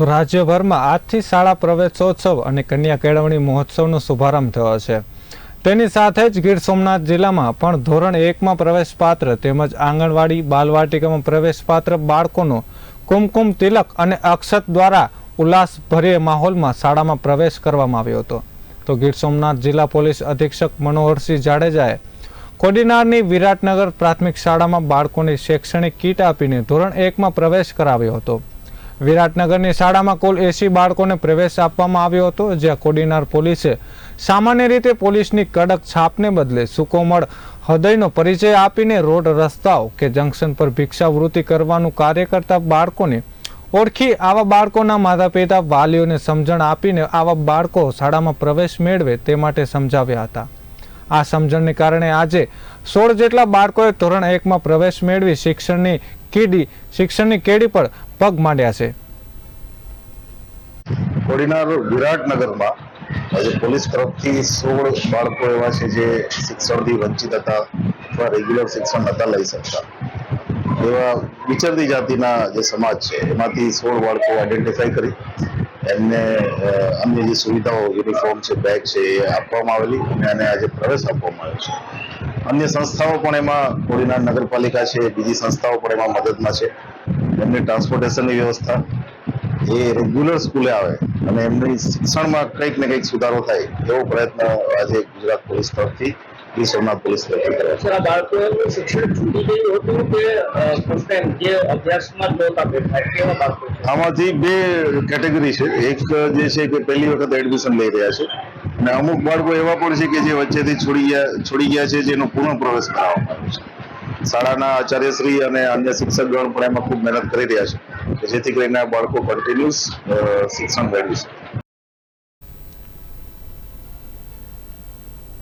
તો રાજ્યભરમાં આજથી શાળા પ્રવેશોત્સવ અને કન્યા કેળવણી મહોત્સવનો શુભારંભ થયો છે. તેની સાથે જ ગીર સોમનાથ જિલ્લામાં પણ ધોરણ એકમાં પ્રવેશપાત્ર તેમજ આંગણવાડી, બાલવાટિકામાં પ્રવેશપાત્ર બાળકોનો કુમકુમ તિલક અને અક્ષત દ્વારા ઉલ્લાસભર્ય માહોલમાં શાળામાં પ્રવેશ કરવામાં આવ્યો હતો. તો ગીર સોમનાથ જિલ્લા પોલીસ અધિક્ષક મનોહરસિંહ જાડેજાએ કોડીનારની વિરાટનગર પ્રાથમિક શાળામાં બાળકોને શૈક્ષણિક કીટ આપીને ધોરણ એકમાં પ્રવેશ કરાવ્યો હતો. વિરાટનગરની શાળામાં કુલ એસી બાળકોને પ્રવેશ આપવામાં આવ્યો હતો, જ્યાં કોડીનાર પોલીસે સામાન્ય રીતે પોલીસની કડક છાપને બદલે સુકોમળ હૃદયનો પરિચય આપીને રોડ રસ્તાઓ કે જંકશન પર ભિક્ષાવૃત્તિ કરવાનું કાર્ય કરતા બાળકોને ઓળખી આવા બાળકોના માતા પિતા વાલીઓને સમજણ આપીને આવા બાળકો શાળામાં પ્રવેશ મેળવે તે માટે સમજાવ્યા હતા. આ સમજણને કારણે આજે સોળ જેટલા બાળકોએ ધોરણ એકમાં પ્રવેશ મેળવી શિક્ષણની કીડી, શિક્ષણની કેડી પર પગ માંડ્યા છે. કોડીનાર વિરાટનગરમાં આજે પોલીસ તરફથી સોળ બાળકો એવા છે જે શિક્ષણથી વંચિત હતા અથવા રેગ્યુલર શિક્ષણ નતા લઈ શકતા. એવા વિચરતી જાતિના જે સમાજ છે, એમાંથી સોળ બાળકો આઈડેન્ટિફાઈ કરી એમને અન્ય જે સુવિધાઓ યુનિફોર્મ છે બેગ છે, એ આપવામાં આવેલી અને એને આજે પ્રવેશ આપવામાં આવ્યો છે. અન્ય સંસ્થાઓ પણ એમાં, કોડીનાર નગરપાલિકા છે, બીજી સંસ્થાઓ પણ એમાં મદદમાં છે. એમની ટ્રાન્સપોર્ટેશનની વ્યવસ્થા, એ રેગ્યુલર સ્કૂલે આવે અને એમની શિક્ષણમાં કંઈક ને કંઈક સુધારો થાય એવો પ્રયત્ન આજે ગુજરાત પોલીસ તરફથી ગીર પોલીસ તરફથી કરે સર આ બાળકો શિક્ષણ છૂટી ગયું હતું કે ફર્સ્ટ જે અભ્યાસમાં નહોતા બેઠા કેવા બાળકો આમાંથી બે કેટેગરી છે. એક જે છે કે પહેલી વખત એડમિશન લઈ રહ્યા છે અને અમુક બાળકો એવા પણ છે કે જે વચ્ચેથી છોડી ગયા છોડી ગયા છે જેનો પૂર્ણ પ્રવેશ કરાવવામાં આવ્યો છે. શાળાના આચાર્યશ્રી અને અન્ય શિક્ષકગણ પણ એમાં ખૂબ મહેનત કરી રહ્યા છે જેથી કરીને આ બાળકો કન્ટિન્યુઅસ શિક્ષણ મેળવી શકે.